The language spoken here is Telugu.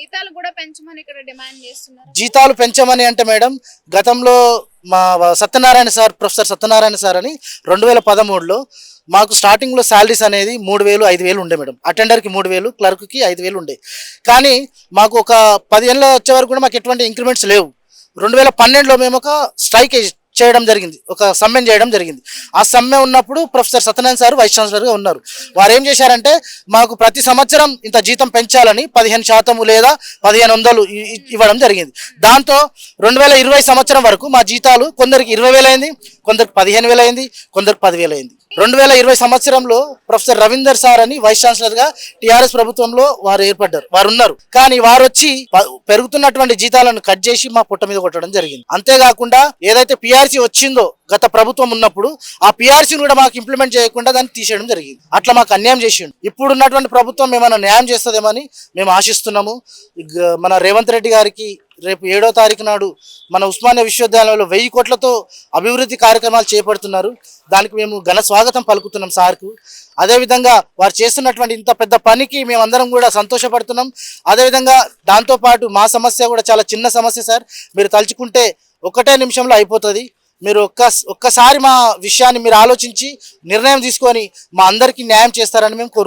జీతాలు కూడా పెంచమని ఇక్కడ డిమాండ్ చేస్తున్నారు. జీతాలు పెంచమని అంటే మేడం గతంలో మా Satyanarayana sir professor Satyanarayana sir అని రెండు వేల పదమూడులో మాకు స్టార్టింగ్లో శాలరీస్ అనేది మూడు వేలు ఐదు వేలు ఉండే మేడం. అటెండర్కి మూడు వేలు క్లర్క్కి ఐదు వేలు ఉండే. కానీ మాకు ఒక పదిహేనులో వచ్చే వరకు కూడా మాకు ఎటువంటి ఇంక్రిమెంట్స్ లేవు. రెండు వేల పన్నెండులో మేము ఒక స్ట్రైక్ చేయడం జరిగింది. ఒక సమ్మె చేయడం జరిగింది. ఆ సమ్మె ఉన్నప్పుడు ప్రొఫెసర్ సత్యనారాయణ సార్ వైస్ ఛాన్సలర్గా ఉన్నారు. వారు ఏం చేశారంటే మాకు ప్రతి సంవత్సరం ఇంత జీతం పెంచాలని పదిహేను శాతము లేదా పదిహేను వందలు ఇవ్వడం జరిగింది. దాంతో రెండు వేల ఇరవై సంవత్సరం వరకు మా జీతాలు కొందరికి ఇరవై వేలు అయింది కొందరికి పదిహేను వేలు అయింది కొందరికి పదివేలు అయింది. రెండు వేల ఇరవై సంవత్సరంలో ప్రొఫెసర్ రవీందర్ సార్ అని వైస్ ఛాన్సలర్గా టిఆర్ఎస్ ప్రభుత్వంలో వారు ఏర్పడ్డారు. వారు ఉన్నారు. కానీ వారు వచ్చి పెరుగుతున్నటువంటి జీతాలను కట్ చేసి మా పుట్ట మీద కొట్టడం జరిగింది. అంతేకాకుండా ఏదైతే పిఆర్సీ వచ్చిందో గత ప్రభుత్వం ఉన్నప్పుడు ఆ పిఆర్సీని కూడా మాకు ఇంప్లిమెంట్ చేయకుండా దాన్ని తీసేయడం జరిగింది. అట్లా మాకు అన్యాయం చేసిండు. ఇప్పుడు ఉన్నటువంటి ప్రభుత్వం ఏమైనా న్యాయం చేస్తుందేమని మేము ఆశిస్తున్నాము. మన రేవంత్ రెడ్డి గారికి రేపు ఏడో తారీఖు నాడు మన ఉస్మానియా విశ్వవిద్యాలయంలో వెయ్యి కోట్లతో అభివృద్ధి కార్యక్రమాలు చేపడుతున్నారు. దానికి మేము ఘన స్వాగతం పలుకుతున్నాం సార్కు. అదేవిధంగా వారు చేస్తున్నటువంటి ఇంత పెద్ద పనికి మేమందరం కూడా సంతోషపడుతున్నాం. అదేవిధంగా దాంతోపాటు మా సమస్య కూడా చాలా చిన్న సమస్య సార్. మీరు తలుచుకుంటే ఒకటే నిమిషంలో అయిపోతుంది. మీరు ఒక్క ఒక్కసారి మా విషయాన్ని మీరు ఆలోచించి నిర్ణయం తీసుకొని మా అందరికీ న్యాయం చేస్తారని మేము కోరుకుంటున్నాం.